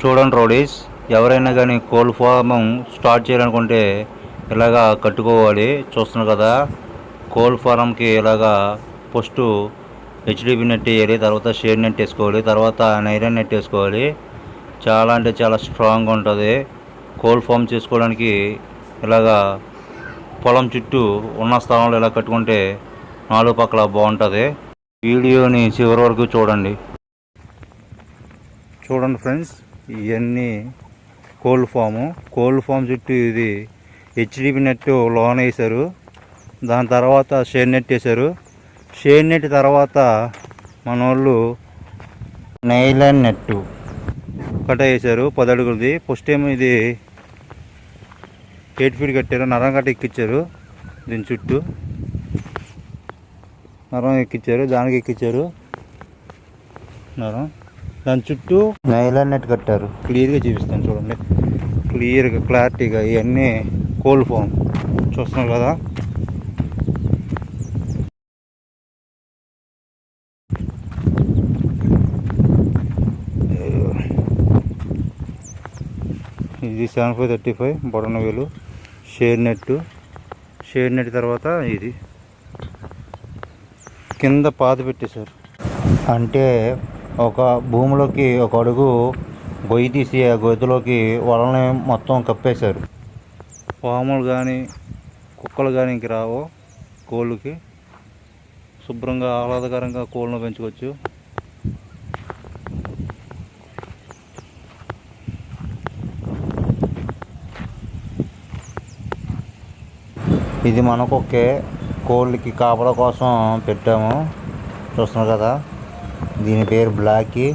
చూడండి రోడీస్ ఎవరైనా కానీ కోళ్ళ ఫామ్ స్టార్ట్ చేయాలనుకుంటే ఇలాగా కట్టుకోవాలి. చూస్తున్నారు కదా కోళ్ళ ఫారంకి ఇలాగా ఫస్ట్ హెచ్డిపి నెట్ వేయాలి తర్వాత షేడ్ నెట్ వేసుకోవాలి తర్వాత నైరన్ నెట్ వేసుకోవాలి. చాలా అంటే చాలా స్ట్రాంగ్గా ఉంటుంది. కోళ్ళ ఫామ్ చేసుకోవడానికి ఇలాగా పొలం చుట్టూ ఉన్న స్థలంలో ఇలా కట్టుకుంటే నాలుగు పక్కల బాగుంటుంది. వీడియోని చివరి వరకు చూడండి. చూడండి ఫ్రెండ్స్ ఇవన్నీ కోల్డ్ ఫాము. కోల్డ్ ఫామ్ చుట్టూ ఇది హెచ్డిపి నెట్ లోన్ వేశారు. దాని తర్వాత షేడ్ నెట్ వేశారు. షేడ్ నెట్ తర్వాత మన వాళ్ళు నైలాన్ నెట్ కట్ట వేశారు. పది అడుగులది ఫస్ట్ టైం ఇది ఎయిట్ ఫీట్ కట్టారు. నరం కట్ట ఎక్కించారు దీని చుట్టూ నరం ఎక్కించారు దానికి ఎక్కించారు నరం. దాని చుట్టూ నైలాన్ నెట్ కట్టారు. క్లియర్గా చూపిస్తాను చూడండి. క్లియర్గా క్లారిటీగా ఇవన్నీ కోల్డ్ ఫామ్. చూస్తున్నారు కదా? ఇది సెవెన్ ఫైవ్ థర్టీ ఫైవ్ బొడన వేలు షేర్ నెట్. షేర్ నెట్ తర్వాత ఇది. కింద పాత పెట్టేశారు. అంటే ఒక భూమిలోకి ఒక అడుగు గొయ్యి తీసి ఆ గొయ్యలోకి వలని మొత్తం కప్పేశారు. పాములు కానీ కుక్కలు కానీ ఇంక రావు. కోళ్ళకి శుభ్రంగా ఆహ్లాదకరంగా కోళ్ళను పెంచుకోవచ్చు. ఇది మనకొకే కోళ్ళకి కాపల కోసం పెట్టాము. చూస్తున్నారు కదా? దీని పేరు బ్లాకీ.